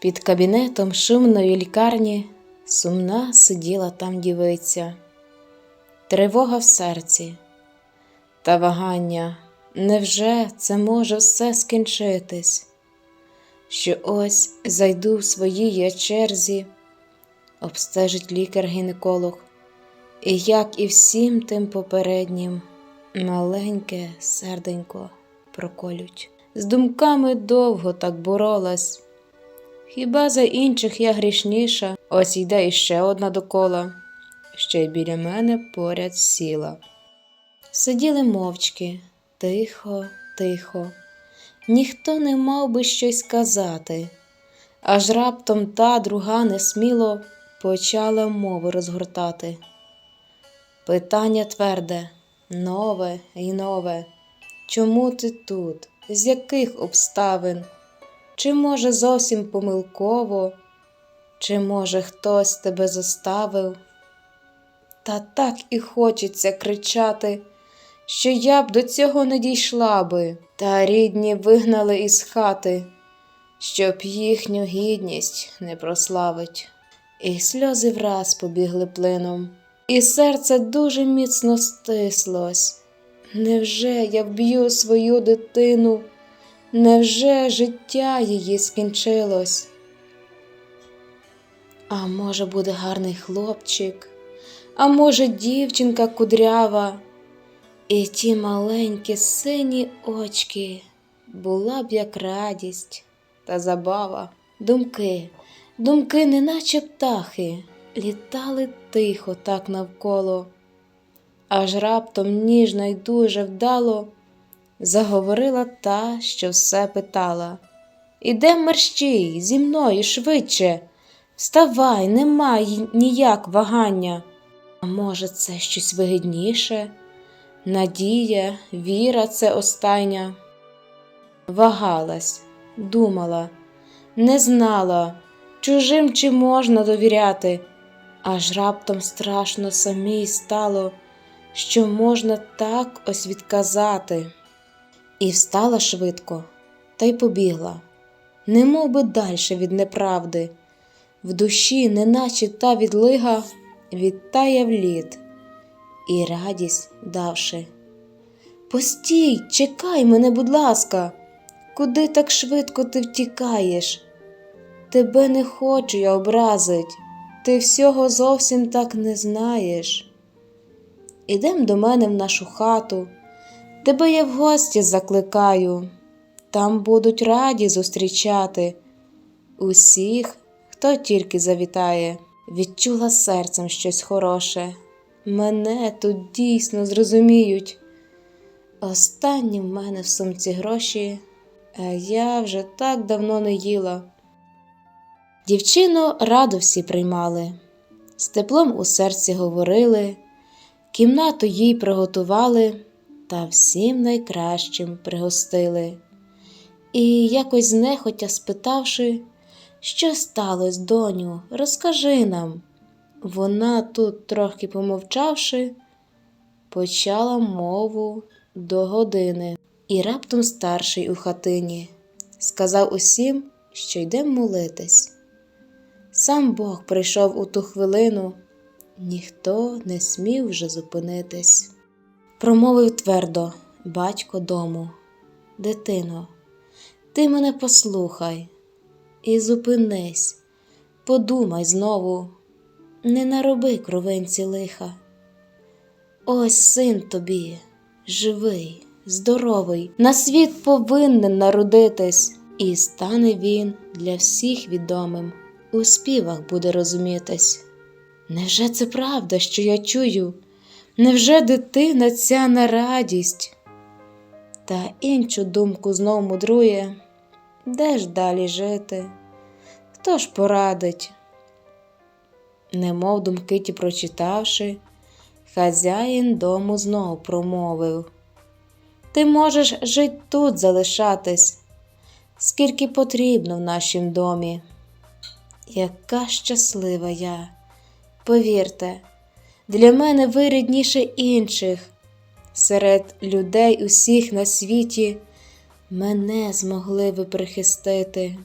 Під кабінетом шумної лікарні сумна сиділа там дівиця, тривога в серці та вагання. Невже це може все скінчитись? Що ось зайду в своїй черзі, обстежить лікар-гінеколог, і як і всім тим попереднім, маленьке серденько проколють. З думками довго так боролась. Хіба за інших я грішніша, ось йде іще одна докола, ще й біля мене поряд сіла. Сиділи мовчки, тихо, тихо, ніхто не мав би щось сказати, аж раптом та друга несміло почала мови розгортати. Питання тверде, нове й нове. Чому ти тут? З яких обставин? Чи може зовсім помилково, чи може хтось тебе заставив? Та так і хочеться кричати, що я б до цього не дійшла би, та рідні вигнали із хати, щоб їхню гідність не прославить. І сльози враз побігли плином, і серце дуже міцно стислось. Невже я вб'ю свою дитину? Невже життя її скінчилось? А може, буде гарний хлопчик, а може, дівчинка кудрява, і ті маленькі сині очки була б як радість та забава. Думки, думки, неначе птахи, літали тихо так навколо, аж раптом ніжно й дуже вдало заговорила та, що все питала. Іде мерщій, зі мною швидше. Вставай, немає ніяк вагання. А може, це щось вигідніше? Надія, віра це остання. Вагалась, думала, не знала, чужим чи можна довіряти, аж раптом страшно самій стало, що можна так ось відказати. І встала швидко, та й побігла, не мов би дальше від неправди, в душі, неначе та відлига, відтаяв лід, і радість давши. Постій, чекай мене, будь ласка, куди так швидко ти втікаєш? Тебе не хочу я образить, ти всього зовсім так не знаєш. Ідем до мене в нашу хату. Тебе я в гості закликаю, там будуть раді зустрічати усіх, хто тільки завітає, відчула серцем щось хороше. Мене тут дійсно зрозуміють. Останні в мене в сумці гроші, а я вже так давно не їла. Дівчину радо всі приймали, з теплом у серці говорили, кімнату їй приготували та всім найкращим пригостили. І якось знехотя спитавши, що сталося, доню, розкажи нам. Вона тут, трохи помовчавши, почала мову до години, і раптом старший у хатині сказав усім, що йдем молитись. Сам Бог прийшов у ту хвилину, ніхто не смів вже зупинитись. Промовив твердо батько дому, дитино, ти мене послухай і зупинись, подумай знову, не нароби кровинці лиха. Ось син тобі, живий, здоровий, на світ повинен народитись, і стане він для всіх відомим, у співах буде розумітись. Невже це правда, що я чую? Невже дитина ця на радість? Та іншу думку знов мудрує, де ж далі жити? Хто ж порадить? Немов думки ті прочитавши, хазяїн дому знов промовив Ти можеш жить тут залишатись, скільки потрібно в нашім домі. Яка щаслива я, повірте, для мене ви рідніше інших. Серед людей усіх на світі мене змогли ви прихистити.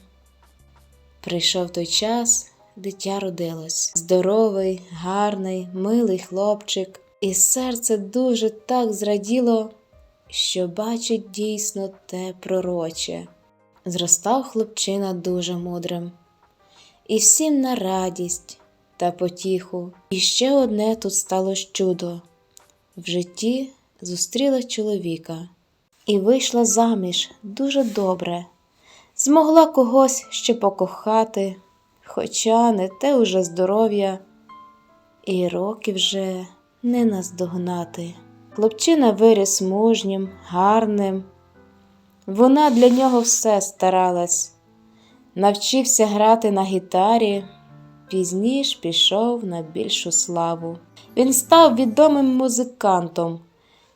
Прийшов той час, дитя родилось. Здоровий, гарний, милий хлопчик, і серце дуже так зраділо, що бачить дійсно те пророче. Зростав хлопчина дуже мудрим, і всім на радість та потіху. І ще одне тут сталося чудо. В житті зустріла чоловіка і вийшла заміж дуже добре, змогла когось ще покохати, хоча не те уже здоров'я, і роки вже не наздогнати. Хлопчина виріс мужнім, гарним. Вона для нього все старалась, навчився грати на гітарі, пізніш пішов на більшу славу. Він став відомим музикантом,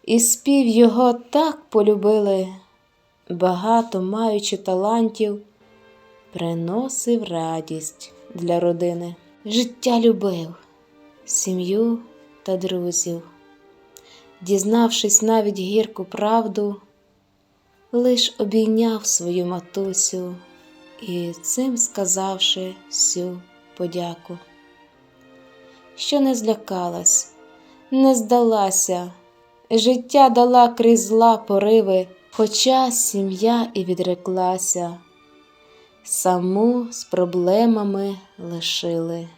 і спів його так полюбили, багато маючи талантів, приносив радість для родини. Життя любив, сім'ю та друзів. Дізнавшись навіть гірку правду, лиш обійняв свою матусю і цим сказавши всю подяку, що не злякалась, не здалася, життя дала крізь зла пориви, хоча сім'я і відреклася, саму з проблемами лишили.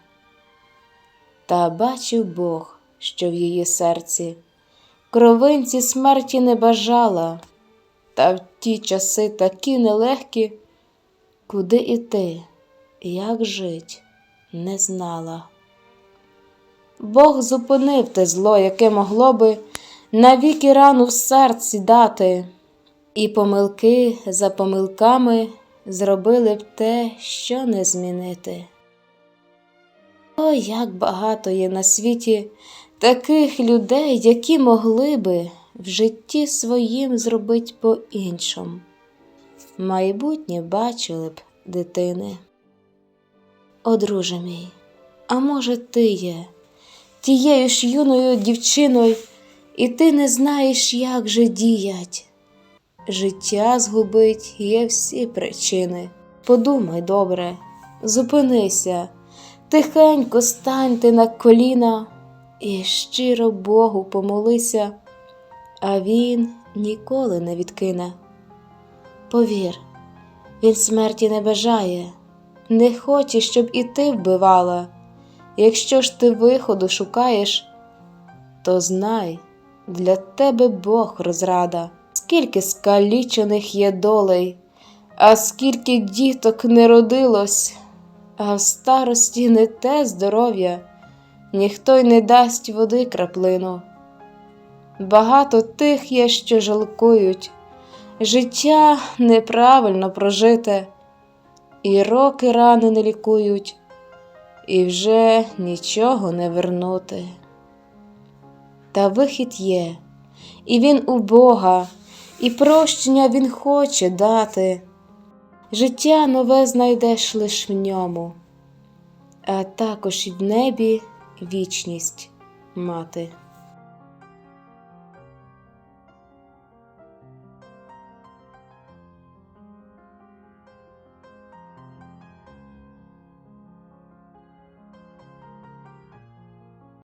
Та бачив Бог, що в її серці. Кровинці смерті не бажала, та в ті часи такі нелегкі, куди іти, як жить, не знала. Бог зупинив те зло, яке могло би навіки рану в серці дати, і помилки за помилками зробили б те, що не змінити. О, як багато є на світі таких людей, які могли би в житті своїм зробить по-іншому. Майбутнє бачили б дитини. О, друже мій, а може, ти є тією ж юною дівчиною, і ти не знаєш, як же діять. Життя згубить є всі причини. Подумай добре, зупинися, тихенько стань ти на коліна і щиро Богу помолися, а Він ніколи не відкине. Повір, він смерті не бажає, не хоче, щоб і ти вбивала. Якщо ж ти виходу шукаєш, то знай, для тебе Бог розрада, скільки скалічених є долей, а скільки діток не родилось, а в старості не те здоров'я, ніхто й не дасть води краплину. Багато тих є, що жалкують, життя неправильно прожите, і роки рани не лікують, і вже нічого не вернути. Та вихід є, і він у Бога, і прощення Він хоче дати. Життя нове знайдеш лиш в ньому, а також і в небі вічність мати.